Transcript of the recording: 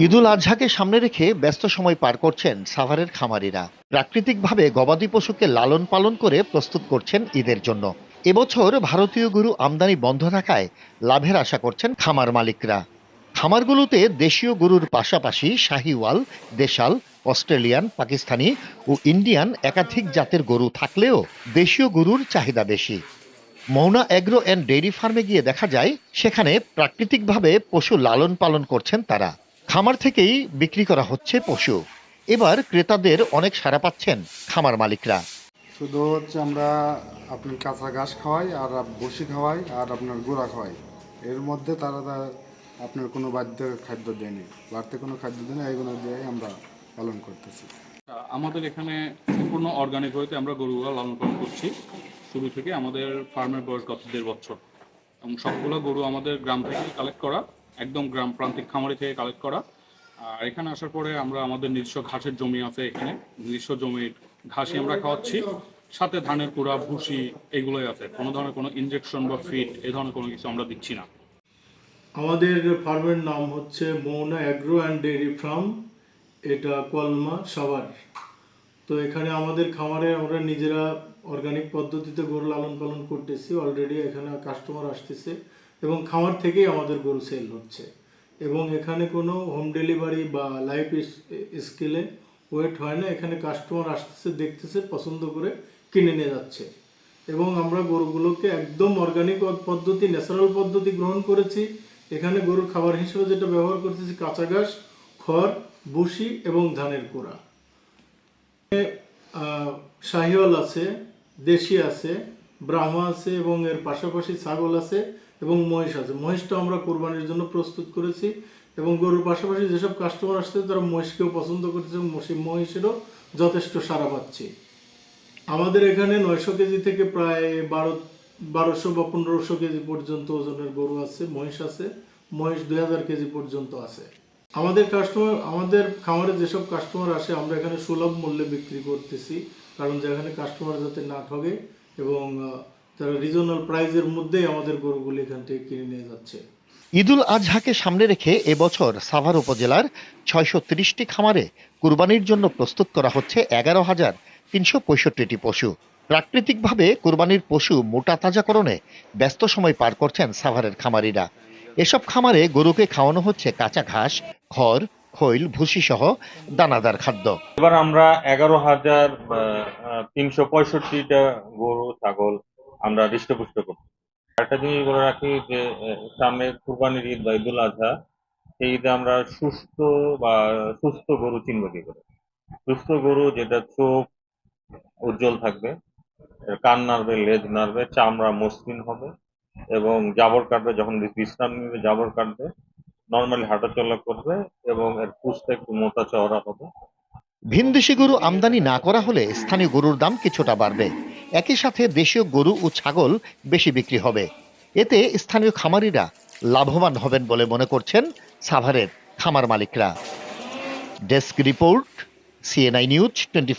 ঈদুল আজহাকে সামনে রেখে ব্যস্ত সময় পার করছেন সাভারের খামারিরা। প্রাকৃতিকভাবে গবাদি পশুকে লালন পালন করে প্রস্তুত করছেন ঈদের জন্য। এবছর ভারতীয় গরু আমদানি বন্ধ থাকায় লাভের আশা করছেন খামার মালিকরা। খামারগুলোতে দেশীয় গরুর পাশাপাশি শাহিওয়াল, দেশাল, অস্ট্রেলিয়ান, পাকিস্তানি ও ইন্ডিয়ান একাধিক জাতের গরু থাকলেও দেশীয় গরুর চাহিদা বেশি। মৌনা অ্যাগ্রো অ্যান্ড ডেইরি ফার্মে গিয়ে দেখা যায়, সেখানে প্রাকৃতিকভাবে পশু লালন পালন করছেন তারা। খামার থেকেই বিক্রি করা হচ্ছে পশু। এবার ক্রেতাদের অনেক সাড়া পাচ্ছেন খামার মালিকরা। শুধু হচ্ছে আমরা আপনার কাঁচা ঘাস খাওয়াই আর বসি খাওয়াই আর আপনার গুঁড়া খাওয়াই। এর মধ্যে তারা আপনার কোনো বাদ্য খাদ্য দেয়নি। বাড়তে কোনো খাদ্য দেয়নি এইগুলো দিয়ে আমরা পালন করতেছি। আমাদের এখানে সম্পূর্ণ অর্গানিক হইতে আমরা গরুগুলো লালন পালন করছি। শুরু থেকে আমাদের ফার্মের বয়স গত দেড় বছর। এবং সবগুলো গরু আমাদের গ্রাম থেকে কালেক্ট করা। একদম গ্রাম প্রান্তিক খামারি থেকে কালেক্ট করা। আর এখানে আসার পরে আমরা আমাদের নিজস্ব ঘাসের জমি আছে এখানে। নিজস্ব জমির ঘাসই আমরা খাওয়াচ্ছি। সাথে ধানের কুড়া, ভুসি এগুলোই আছে। কোনো ধরনের কোনো ইনজেকশন বা ফিট এই ধরনের কোনো কিছু আমরা দিচ্ছি না। আমাদের ফার্মের নাম হচ্ছে Mouna agro and dairy farm. এটা কলমা সাভার। তো এখানে আমাদের খামারে আমরা নিজেরা অর্গানিক পদ্ধতিতে গরু লালন পালন করতেছি। অলরেডি এখানে কাস্টমার আসতেছে। এবং খামার থেকেই আমাদের গরু সেল হচ্ছে। এবং এখানে কোনো হোম ডেলিভারি বা লাইফ স্কেলে ওয়েট হয় না। এখানে কাস্টমার আসতেছে, দেখতেছে, পছন্দ করে কিনে নিয়ে যাচ্ছে। এবং আমরা গরুগুলোকে একদম অর্গানিক পদ্ধতি ন্যাচারাল পদ্ধতি গ্রহণ করেছি। এখানে গরুর খাবার হিসেবে যেটা ব্যবহার করতেছি, কাঁচা ঘাস, খড় বুসি এবং ধানের কোড়া। শাহিওয়াল আছে, দেশি আছে, ব্রাহ্মা আছে এবং এর পাশাপাশি ছাগল আছে। এবং মহিষ আছে। মহিষটা আমরা কোরবানির জন্য প্রস্তুত করেছি এবং গরুর পাশাপাশি যেসব কাস্টমার আসছে, তারা মহিষকেও পছন্দ এবং মহিষ- মহিষেরও যথেষ্ট সাড়া পাচ্ছি। আমাদের এখানে নয়শো কেজি থেকে প্রায় বারো বারোশো বা পনেরোশো কেজি পর্যন্ত ওজনের গরু আছে, মহিষ আছে। মহিষ দুই হাজার কেজি পর্যন্ত আছে। আমাদের কাস্টমার আমাদের খামারে যেসব কাস্টমার আসে, আমরা এখানে সুলভ মূল্যে বিক্রি করতেছি। কারণ যেখানে কাস্টমার যাতে না ঠগে এবং তারা রিজনাল প্রাইজের মধ্যেই আমাদের গরুগুলি এখান থেকে কিনে নিয়ে যাচ্ছে। ঈদুল আজহাকে সামনে রেখে এবছর সাভার উপজেলার ছয়শো ত্রিশটি খামারে কুরবানির জন্য প্রস্তুত করা হচ্ছে এগারো হাজার তিনশো পঁয়ষট্টিটি পশু। প্রাকৃতিকভাবে কুরবানির পশু মোটা তাজাকরণে ব্যস্ত সময় পার করছেন সাভারের খামারিরা। এসব খামারে গরুকে খাওয়ানো হচ্ছে কাঁচা ঘাস খড় খৈল ভুসি সহ দানাদার খাদ্য। এবার আমরা এগারো হাজার তিনশো পঁয়ষট্টিটা গরু ছাগল আমরা হৃষ্টপুষ্ট করছি একটা জিনিস বলে রাখি যে সামনে কুরবানির ঈদ বা ঈদুল আজহা, সেই ঈদে আমরা সুস্থ বা সুস্থ গরু চিনব কি করে? সুস্থ গরু যেটা চোখ উজ্জ্বল থাকবে কান নাড়বে, লেজ নাড়বে, চামড়া মসৃণ হবে এবং জাবর কাটবে, যখন বিশ্রাম নিবে, জাবর কাটবে নর্মালি হাঁটাচলা করবে এবং এর পুষটা একটু মোটা চওড়া হবে। ভিনদেশি গরু আমদানি না করা হলে স্থানীয় গরুর দাম কিছুটা বাড়বে। একই সাথে দেশীয় গরু ও ছাগল বেশি বিক্রি হবে। এতে স্থানীয় খামারিরা লাভবান হবেন বলে মনে করছেন সাভারের খামার মালিকরা। Desk report CNI news twenty